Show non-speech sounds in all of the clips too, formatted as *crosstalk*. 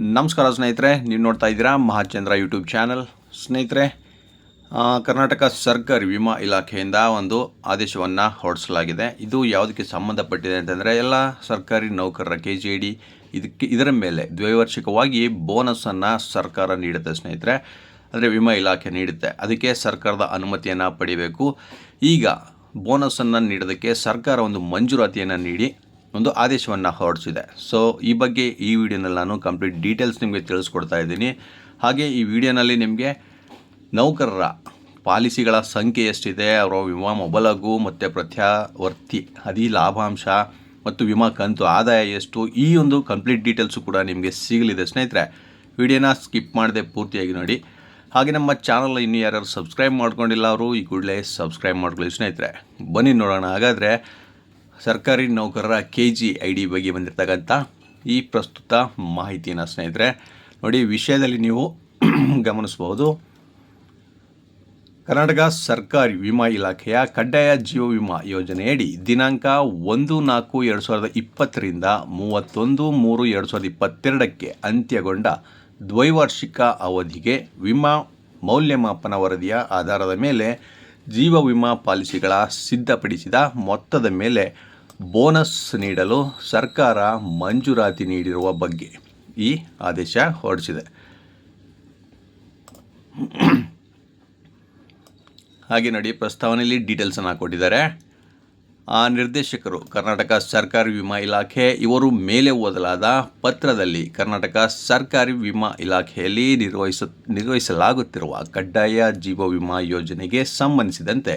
ನಮಸ್ಕಾರ ಸ್ನೇಹಿತರೆ, ನೀವು ನೋಡ್ತಾ ಇದ್ದೀರಾ ಮಹಾಚಂದ್ರ ಯೂಟ್ಯೂಬ್ ಚಾನಲ್ ಸ್ನೇಹಿತರೆ ಕರ್ನಾಟಕ ಸರ್ಕಾರಿ ವಿಮಾ ಇಲಾಖೆಯಿಂದ ಒಂದು ಆದೇಶವನ್ನು ಹೊರಡಿಸಲಾಗಿದೆ. ಇದು ಯಾವುದಕ್ಕೆ ಸಂಬಂಧಪಟ್ಟಿದೆ ಅಂತಂದರೆ, ಎಲ್ಲ ಸರ್ಕಾರಿ ನೌಕರರ ಕೆ ಜಿ ಡಿ ಇದಕ್ಕೆ, ಇದರ ಮೇಲೆ ದ್ವೈವಾರ್ಷಿಕವಾಗಿ ಬೋನಸನ್ನು ಸರ್ಕಾರ ನೀಡುತ್ತೆ ಸ್ನೇಹಿತರೆ. ಅಂದರೆ ವಿಮಾ ಇಲಾಖೆ ನೀಡುತ್ತೆ. ಅದಕ್ಕೆ ಸರ್ಕಾರದ ಅನುಮತಿಯನ್ನು ಪಡಿಬೇಕು. ಈಗ ಬೋನಸನ್ನು ನೀಡೋದಕ್ಕೆ ಸರ್ಕಾರ ಒಂದು ಮಂಜೂರಾತಿಯನ್ನು ನೀಡಿ ಒಂದು ಆದೇಶವನ್ನು ಹೊರಡಿಸಿದೆ. ಸೊ ಈ ಬಗ್ಗೆ ಈ ವಿಡಿಯೋನಲ್ಲಿ ನಾನು ಕಂಪ್ಲೀಟ್ ಡೀಟೇಲ್ಸ್ ನಿಮಗೆ ತಿಳಿಸ್ಕೊಡ್ತಾ ಇದ್ದೀನಿ. ಹಾಗೆ ಈ ವಿಡಿಯೋನಲ್ಲಿ ನಿಮಗೆ ನೌಕರರ ಪಾಲಿಸಿಗಳ ಸಂಖ್ಯೆ ಎಷ್ಟಿದೆ, ಅವರ ವಿಮಾ ಮೊಬಲಗು ಮತ್ತು ಪ್ರತ್ಯಾವರ್ತಿ ಅದಿ ಲಾಭಾಂಶ ಮತ್ತು ವಿಮಾ ಕಂತು ಆದಾಯ ಎಷ್ಟು, ಈ ಒಂದು ಕಂಪ್ಲೀಟ್ ಡೀಟೇಲ್ಸು ಕೂಡ ನಿಮಗೆ ಸಿಗಲಿದೆ ಸ್ನೇಹಿತರೆ. ವಿಡಿಯೋನ ಸ್ಕಿಪ್ ಮಾಡದೆ ಪೂರ್ತಿಯಾಗಿ ನೋಡಿ. ಹಾಗೆ ನಮ್ಮ ಚಾನಲ್ ಇನ್ನೂ ಯಾರ್ಯಾರು ಸಬ್ಸ್ಕ್ರೈಬ್ ಮಾಡ್ಕೊಂಡಿಲ್ಲ ಅವರು, ಈ ಕೂಡಲೇ ಸಬ್ಸ್ಕ್ರೈಬ್ ಮಾಡ್ಕೊಳ್ಳಿ ಸ್ನೇಹಿತರೆ. ಬನ್ನಿ ನೋಡೋಣ. ಹಾಗಾದರೆ ಸರ್ಕಾರಿ ನೌಕರರ ಕೆ ಜಿ ಐ ಡಿ ಬಗ್ಗೆ ಬಂದಿರತಕ್ಕಂಥ ಈ ಪ್ರಸ್ತುತ ಮಾಹಿತಿಯನ್ನು ಸ್ನೇಹಿತರೆ, ನೋಡಿ ವಿಷಯದಲ್ಲಿ ನೀವು *clears throat* ಗಮನಿಸಬಹುದು. ಕರ್ನಾಟಕ ಸರ್ಕಾರಿ ವಿಮಾ ಇಲಾಖೆಯ ಕಡ್ಡಾಯ ಜೀವ ವಿಮಾ ಯೋಜನೆಯಡಿ ದಿನಾಂಕ ಒಂದು ನಾಲ್ಕು ಎರಡು ಸಾವಿರದ ಇಪ್ಪತ್ತರಿಂದ ಮೂವತ್ತೊಂದು ಮೂರು ಎರಡು ಸಾವಿರದ ಇಪ್ಪತ್ತೆರಡಕ್ಕೆ ಅಂತ್ಯಗೊಂಡ ದ್ವೈವಾರ್ಷಿಕ ಅವಧಿಗೆ ವಿಮಾ ಮೌಲ್ಯಮಾಪನ ವರದಿಯ ಆಧಾರದ ಮೇಲೆ ಜೀವ ವಿಮಾ ಪಾಲಿಸಿಗಳ ಸಿದ್ಧಪಡಿಸಿದ ಮೊತ್ತದ ಮೇಲೆ ಬೋನಸ್ ನೀಡಲು ಸರ್ಕಾರ ಮಂಜೂರಾತಿ ನೀಡಿರುವ ಬಗ್ಗೆ ಈ ಆದೇಶ ಹೊರಡಿಸಿದೆ. ಹಾಗೆ ನೋಡಿ ಪ್ರಸ್ತಾವನೆಯಲ್ಲಿ ಡೀಟೇಲ್ಸನ್ನು ಕೊಟ್ಟಿದ್ದಾರೆ. ಆ ನಿರ್ದೇಶಕರು ಕರ್ನಾಟಕ ಸರ್ಕಾರಿ ವಿಮಾ ಇಲಾಖೆ, ಇವರು ಮೇಲೆ ಓದಲಾದ ಪತ್ರದಲ್ಲಿ ಕರ್ನಾಟಕ ಸರ್ಕಾರಿ ವಿಮಾ ಇಲಾಖೆಯಲ್ಲಿ ನಿರ್ವಹಿಸ, ನಿರ್ವಹಿಸಲಾಗುತ್ತಿರುವ ಕಡ್ಡಾಯ ಜೀವ ವಿಮಾ ಯೋಜನೆಗೆ ಸಂಬಂಧಿಸಿದಂತೆ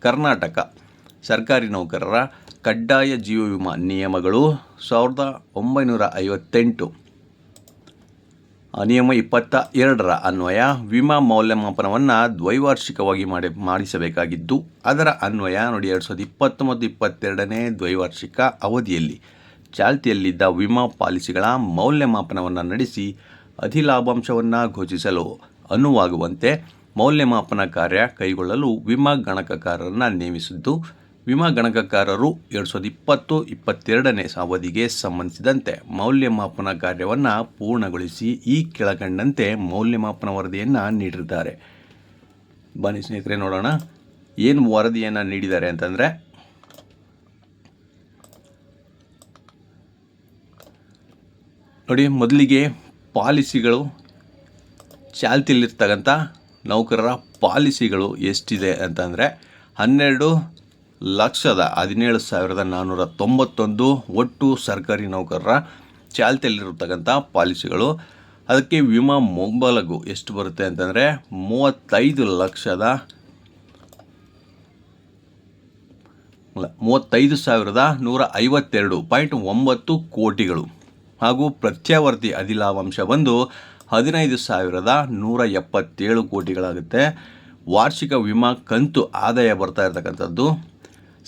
ಕರ್ನಾಟಕ ಸರ್ಕಾರಿ ನೌಕರರ ಕಡ್ಡಾಯ ಜೀವ ವಿಮಾ ನಿಯಮಗಳು ಸಾವಿರದ ಒಂಬೈನೂರ ಐವತ್ತೆಂಟು. ನಿಯಮ ಇಪ್ಪತ್ತ ಎರಡರ ಅನ್ವಯ, ವಿಮಾ ಮೌಲ್ಯಮಾಪನವನ್ನು ದ್ವೈವಾರ್ಷಿಕವಾಗಿ ಮಾಡಿ, ಮಾಡಿಸಬೇಕಾಗಿದ್ದು, ಅದರ ಅನ್ವಯ ನೋಡಿ ಎರಡು ಸಾವಿರದ ಇಪ್ಪತ್ತು ಮತ್ತು ಇಪ್ಪತ್ತೆರಡನೇ ದ್ವೈವಾರ್ಷಿಕ ಅವಧಿಯಲ್ಲಿ ಚಾಲ್ತಿಯಲ್ಲಿದ್ದ ವಿಮಾ ಪಾಲಿಸಿಗಳ ಮೌಲ್ಯಮಾಪನವನ್ನು ನಡೆಸಿ ಅಧಿಲಾಭಾಂಶವನ್ನು ಘೋಷಿಸಲು ಅನುವಾಗುವಂತೆ ಮೌಲ್ಯಮಾಪನ ಕಾರ್ಯ ಕೈಗೊಳ್ಳಲು ವಿಮಾ ಗಣಕಕಾರರನ್ನು ನೇಮಿಸಿದ್ದು ವಿಮಾ ಗಣಕಕಾರರು ಎರಡು ಸಾವಿರದ ಇಪ್ಪತ್ತು, ಇಪ್ಪತ್ತೆರಡನೇ ಅವಧಿಗೆ ಸಂಬಂಧಿಸಿದಂತೆ ಮೌಲ್ಯಮಾಪನ ಕಾರ್ಯವನ್ನು ಪೂರ್ಣಗೊಳಿಸಿ ಈ ಕೆಳಕಂಡಂತೆ ಮೌಲ್ಯಮಾಪನ ವರದಿಯನ್ನು ನೀಡಿದ್ದಾರೆ. ಬನ್ನಿ ಸ್ನೇಹಿತರೆ, ನೋಡೋಣ. ಏನು ವರದಿಯನ್ನು ನೀಡಿದ್ದಾರೆ ಅಂತಂದರೆ, ನೋಡಿ, ಮೊದಲಿಗೆ ಪಾಲಿಸಿಗಳು ಚಾಲ್ತಿಯಲ್ಲಿರ್ತಕ್ಕಂಥ ನೌಕರರ ಪಾಲಿಸಿಗಳು ಎಷ್ಟಿದೆ ಅಂತಂದರೆ, ಹನ್ನೆರಡು ಲಕ್ಷದ ಹದಿನೇಳು ಸಾವಿರದ ನಾನ್ನೂರ ತೊಂಬತ್ತೊಂದು ಒಟ್ಟು ಸರ್ಕಾರಿ ನೌಕರರ ಚಾಲ್ತಿಯಲ್ಲಿರತಕ್ಕಂಥ ಪಾಲಿಸಿಗಳು. ಅದಕ್ಕೆ ವಿಮಾ ಮೊಂಬಲಗು ಎಷ್ಟು ಬರುತ್ತೆ ಅಂತಂದರೆ ಮೂವತ್ತೈದು ಲಕ್ಷದ ಮೂವತ್ತೈದು ಸಾವಿರದ ನೂರ ಐವತ್ತೆರಡು ಪಾಯಿಂಟ್ ಒಂಬತ್ತು ಕೋಟಿಗಳು. ಹಾಗೂ ಪ್ರತ್ಯಾವರ್ತಿ ಅಧಿಲಾಭಾಂಶ ಬಂದು ಹದಿನೈದು ಸಾವಿರದ ನೂರ ಎಪ್ಪತ್ತೇಳು ಕೋಟಿಗಳಾಗುತ್ತೆ. ವಾರ್ಷಿಕ ವಿಮಾ ಕಂತು ಆದಾಯ ಬರ್ತಾ ಇರತಕ್ಕಂಥದ್ದು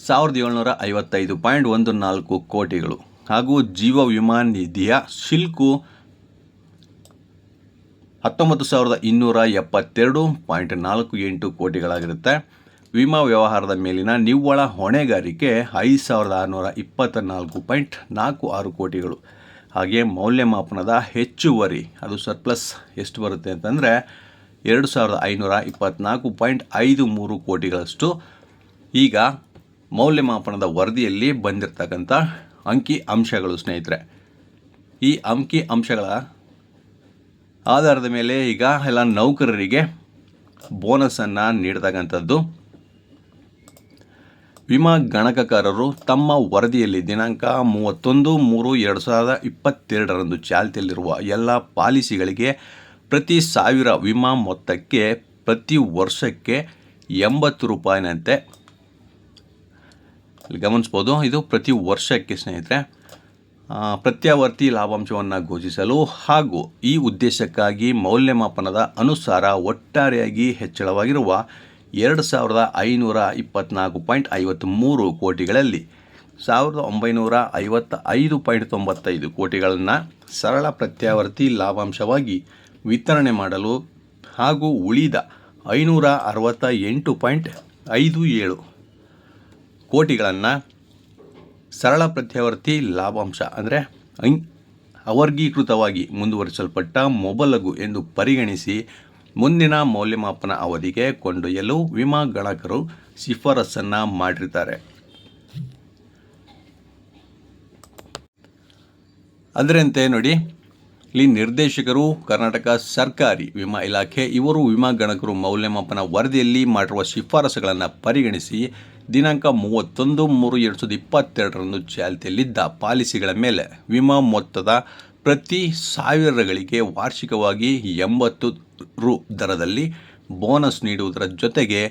ಸಾವಿರದ ಏಳ್ನೂರ ಐವತ್ತೈದು ಪಾಯಿಂಟ್ ಒಂದು ನಾಲ್ಕು ಕೋಟಿಗಳು. ಹಾಗೂ ಜೀವ ವಿಮಾ ನಿಧಿಯ ಶಿಲ್ಕು ಹತ್ತೊಂಬತ್ತು ಸಾವಿರದ ಇನ್ನೂರ ಎಪ್ಪತ್ತೆರಡು ಪಾಯಿಂಟ್ ನಾಲ್ಕು ಎಂಟು ಕೋಟಿಗಳಾಗಿರುತ್ತೆ. ವಿಮಾ ವ್ಯವಹಾರದ ಮೇಲಿನ ನಿವ್ವಳ ಹೊಣೆಗಾರಿಕೆ ಐದು ಸಾವಿರದ ಆರುನೂರ ಇಪ್ಪತ್ತ ನಾಲ್ಕು ಪಾಯಿಂಟ್ ನಾಲ್ಕು ಆರು ಕೋಟಿಗಳು. ಹಾಗೆ ಮೌಲ್ಯಮಾಪನದ ಹೆಚ್ಚುವರಿ, ಅದು ಸರ್ಪ್ಲಸ್ ಎಷ್ಟು ಬರುತ್ತೆ ಅಂತಂದರೆ ಎರಡು ಸಾವಿರದ ಐನೂರ ಇಪ್ಪತ್ತ್ನಾಲ್ಕು ಪಾಯಿಂಟ್ ಐದು ಮೂರು ಕೋಟಿಗಳಷ್ಟು. ಈಗ ಮೌಲ್ಯಮಾಪನದ ವರದಿಯಲ್ಲಿ ಬಂದಿರತಕ್ಕಂಥ ಅಂಕಿ ಅಂಶಗಳು, ಸ್ನೇಹಿತರೆ. ಈ ಅಂಕಿ ಅಂಶಗಳ ಆಧಾರದ ಮೇಲೆ ಈಗ ಎಲ್ಲ ನೌಕರರಿಗೆ ಬೋನಸನ್ನು ನೀಡತಕ್ಕಂಥದ್ದು. ವಿಮಾ ಗಣಕಕಾರರು ತಮ್ಮ ವರದಿಯಲ್ಲಿ ದಿನಾಂಕ ಮೂವತ್ತೊಂದು ಮೂರು ಎರಡು ಸಾವಿರದ ಇಪ್ಪತ್ತೆರಡರಂದು ಚಾಲ್ತಿಯಲ್ಲಿರುವ ಎಲ್ಲ ಪಾಲಿಸಿಗಳಿಗೆ ಪ್ರತಿ ಸಾವಿರ ವಿಮಾ ಮೊತ್ತಕ್ಕೆ ಪ್ರತಿ ವರ್ಷಕ್ಕೆ ಎಂಬತ್ತು ರೂಪಾಯಿನಂತೆ ಇಲ್ಲಿ ಗಮನಿಸ್ಬೋದು. ಇದು ಪ್ರತಿ ವರ್ಷಕ್ಕೆ ಸ್ನೇಹಿತರೆ ಪ್ರತ್ಯಾವರ್ತಿ ಲಾಭಾಂಶವನ್ನು ಘೋಷಿಸಲು ಹಾಗೂ ಈ ಉದ್ದೇಶಕ್ಕಾಗಿ ಮೌಲ್ಯಮಾಪನದ ಅನುಸಾರ ಒಟ್ಟಾರೆಯಾಗಿ ಹೆಚ್ಚಳವಾಗಿರುವ ಎರಡು ಸಾವಿರದ ಐನೂರ ಇಪ್ಪತ್ತ್ನಾಲ್ಕು ಪಾಯಿಂಟ್ ಐವತ್ತ್ಮೂರು ಕೋಟಿಗಳಲ್ಲಿ ಸಾವಿರದ ಒಂಬೈನೂರ ಐವತ್ತ ಐದು ಪಾಯಿಂಟ್ ತೊಂಬತ್ತೈದು ಕೋಟಿಗಳನ್ನು ಸರಳ ಪ್ರತ್ಯಾವರ್ತಿ ಲಾಭಾಂಶವಾಗಿ ವಿತರಣೆ ಮಾಡಲು ಹಾಗೂ ಉಳಿದ ಐನೂರ ಅರವತ್ತ ಎಂಟು ಪಾಯಿಂಟ್ ಐದು ಏಳು ಕೋಟಿಗಳನ್ನು ಸರಳ ಪ್ರತ್ಯಾವರ್ತಿ ಲಾಭಾಂಶ, ಅಂದರೆ ಅವರ್ಗೀಕೃತವಾಗಿ ಮುಂದುವರಿಸಲ್ಪಟ್ಟ ಮೊಬಲಗು ಎಂದು ಪರಿಗಣಿಸಿ ಮುಂದಿನ ಮೌಲ್ಯಮಾಪನ ಅವಧಿಗೆ ಕೊಂಡೊಯ್ಯಲು ವಿಮಾ ಗಣಕರು ಶಿಫಾರಸನ್ನು ಮಾಡಿರ್ತಾರೆ. ಅದರಂತೆ ನೋಡಿ ಇಲ್ಲಿ ನಿರ್ದೇಶಕರು ಕರ್ನಾಟಕ ಸರ್ಕಾರಿ ವಿಮಾ ಇಲಾಖೆ, ಇವರು ವಿಮಾ ಗಣಕರು ಮೌಲ್ಯಮಾಪನ ವರದಿಯಲ್ಲಿ ಮಾಡಿರುವ ಶಿಫಾರಸುಗಳನ್ನು ಪರಿಗಣಿಸಿ ದಿನಾಂಕ ಮೂವತ್ತೊಂದು ಮೂರು ಎರಡು ಸಾವಿರದ ಇಪ್ಪತ್ತೆರಡರಂದು ಚಾಲ್ತಿಯಲ್ಲಿದ್ದ ಪಾಲಿಸಿಗಳ ಮೇಲೆ ವಿಮಾ ಮೊತ್ತದ ಪ್ರತಿ ಸಾವಿರಗಳಿಗೆ ವಾರ್ಷಿಕವಾಗಿ ಎಂಬತ್ತು ರು ದರದಲ್ಲಿ ಬೋನಸ್ ನೀಡುವುದರ ಜೊತೆಗೆ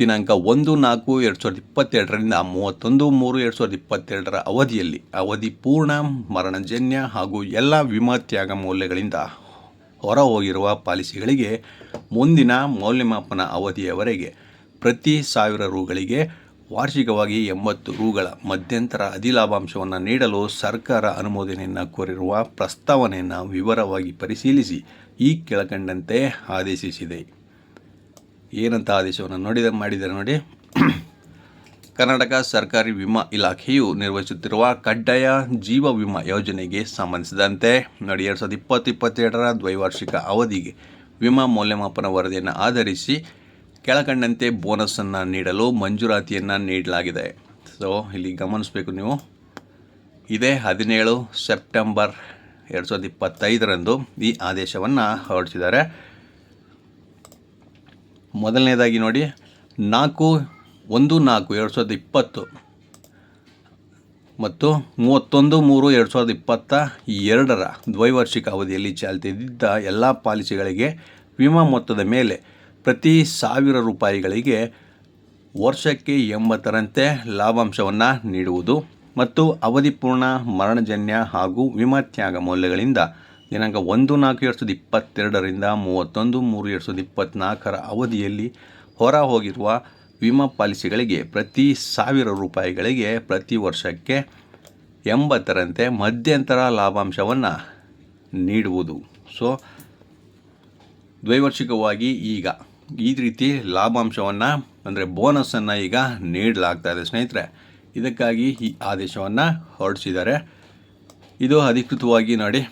ದಿನಾಂಕ ಒಂದು ನಾಲ್ಕು ಎರಡು ಸಾವಿರದ ಇಪ್ಪತ್ತೆರಡರಿಂದ ಮೂವತ್ತೊಂದು ಮೂರು ಎರಡು ಸಾವಿರದ ಇಪ್ಪತ್ತೆರಡರ ಅವಧಿಯಲ್ಲಿ ಅವಧಿ ಪೂರ್ಣ, ಮರಣಜನ್ಯ ಹಾಗೂ ಎಲ್ಲ ವಿಮಾ ತ್ಯಾಗ ಮೌಲ್ಯಗಳಿಂದ ಹೊರ ಹೋಗಿರುವ ಪಾಲಿಸಿಗಳಿಗೆ ಮುಂದಿನ ಮೌಲ್ಯಮಾಪನ ಅವಧಿಯವರೆಗೆ ಪ್ರತಿ ಸಾವಿರ ರುಗಳಿಗೆ ವಾರ್ಷಿಕವಾಗಿ ಎಂಬತ್ತು ರುಗಳ ಮಧ್ಯಂತರ ಅಧಿಲಾಭಾಂಶವನ್ನು ನೀಡಲು ಸರ್ಕಾರ ಅನುಮೋದನೆಯನ್ನು ಕೋರಿರುವ ಪ್ರಸ್ತಾವನೆಯನ್ನು ವಿವರವಾಗಿ ಪರಿಶೀಲಿಸಿ ಈ ಕೆಳಕಂಡಂತೆ ಆದೇಶಿಸಿದೆ. ಏನಂತ ಆದೇಶವನ್ನು ನೋಡಿದ, ಮಾಡಿದರೆ ನೋಡಿ. ಕರ್ನಾಟಕ ಸರ್ಕಾರಿ ವಿಮಾ ಇಲಾಖೆಯು ನಿರ್ವಹಿಸುತ್ತಿರುವ ಕಡ್ಡಾಯ ಜೀವ ವಿಮಾ ಯೋಜನೆಗೆ ಸಂಬಂಧಿಸಿದಂತೆ ನೋಡಿ, ಎರಡು ಸಾವಿರದ ಇಪ್ಪತ್ತು ಇಪ್ಪತ್ತೆರಡರ ದ್ವೈವಾರ್ಷಿಕ ಅವಧಿಗೆ ವಿಮಾ ಮೌಲ್ಯಮಾಪನ ವರದಿಯನ್ನು ಆಧರಿಸಿ ಕೆಳಕಂಡಂತೆ ಬೋನಸನ್ನು ನೀಡಲು ಮಂಜೂರಾತಿಯನ್ನು ನೀಡಲಾಗಿದೆ. ಸೊ ಇಲ್ಲಿ ಗಮನಿಸಬೇಕು ನೀವು. ಇದೇ ಹದಿನೇಳು ಸೆಪ್ಟೆಂಬರ್ ಎರಡು ಸಾವಿರದ ಇಪ್ಪತ್ತೈದರಂದು ಈ ಆದೇಶವನ್ನು ಹೊರಡಿಸಿದ್ದಾರೆ. ಮೊದಲನೇದಾಗಿ ನೋಡಿ, ನಾಲ್ಕು, ಒಂದು, ನಾಲ್ಕು, ಎರಡು ಸಾವಿರದ ಇಪ್ಪತ್ತು ಮತ್ತು ಮೂವತ್ತೊಂದು, ಮೂರು, ಎರಡು ಸಾವಿರದ ಇಪ್ಪತ್ತ ಎರಡರ ದ್ವೈವಾರ್ಷಿಕ ಅವಧಿಯಲ್ಲಿ ಚಾಲ್ತಿಯಲ್ಲಿದ್ದ ಎಲ್ಲ ಪಾಲಿಸಿಗಳಿಗೆ ವಿಮಾ ಮೊತ್ತದ ಮೇಲೆ ಪ್ರತಿ ಸಾವಿರ ರೂಪಾಯಿಗಳಿಗೆ ವರ್ಷಕ್ಕೆ ಎಂಬತ್ತರಂತೆ ಲಾಭಾಂಶವನ್ನು ನೀಡುವುದು ಮತ್ತು ಅವಧಿಪೂರ್ಣ ಮರಣಜನ್ಯ ಹಾಗೂ ವಿಮಾ ತ್ಯಾಗ ಮೌಲ್ಯಗಳಿಂದ ದಿನಾಂಕ ಒಂದು ನಾಲ್ಕು ಎರಡು ಸಾವಿರದ ಇಪ್ಪತ್ತೆರಡರಿಂದ ಮೂವತ್ತೊಂದು ಮೂರು ಎರಡು ಸಾವಿರದ ಇಪ್ಪತ್ತ್ನಾಲ್ಕರ ಅವಧಿಯಲ್ಲಿ ಹೊರ ಹೋಗಿರುವ ವಿಮಾ ಪಾಲಿಸಿಗಳಿಗೆ ಪ್ರತಿ ಸಾವಿರ ರೂಪಾಯಿಗಳಿಗೆ ಪ್ರತಿ ವರ್ಷಕ್ಕೆ ಎಂಬತ್ತರಂತೆ ಮಧ್ಯಂತರ ಲಾಭಾಂಶವನ್ನು ನೀಡುವುದು. ಸೊ ದ್ವೈವಾರ್ಷಿಕವಾಗಿ ಈಗ ಈ ರೀತಿ ಲಾಭಾಂಶವನ್ನು, ಅಂದರೆ ಬೋನಸನ್ನು ಈಗ ನೀಡಲಾಗ್ತಾ ಇದೆ ಸ್ನೇಹಿತರೆ. ಇದಕ್ಕಾಗಿ ಈ ಆದೇಶವನ್ನು ಹೊರಡಿಸಿದ್ದಾರೆ. ಇದು ಅಧಿಕೃತವಾಗಿ ನೋಡಿ.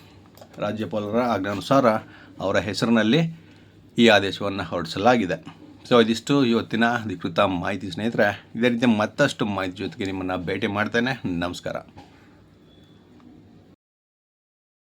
ರಾಜ್ಯಪಾಲರ ಆಜ್ಞಾನುಸಾರ ಅವರ ಹೆಸರಿನಲ್ಲಿ ಈ ಆದೇಶವನ್ನು ಹೊರಡಿಸಲಾಗಿದೆ. ಸೊ ಇದಿಷ್ಟು ಇವತ್ತಿನ ಅಧಿಕೃತ ಮಾಹಿತಿ ಸ್ನೇಹಿತರೆ. ಇದೇ ರೀತಿ ಮತ್ತಷ್ಟು ಮಾಹಿತಿ ಜೊತೆಗೆ ನಿಮ್ಮನ್ನು ಭೇಟಿ ಮಾಡ್ತೇನೆ. ನಮಸ್ಕಾರ.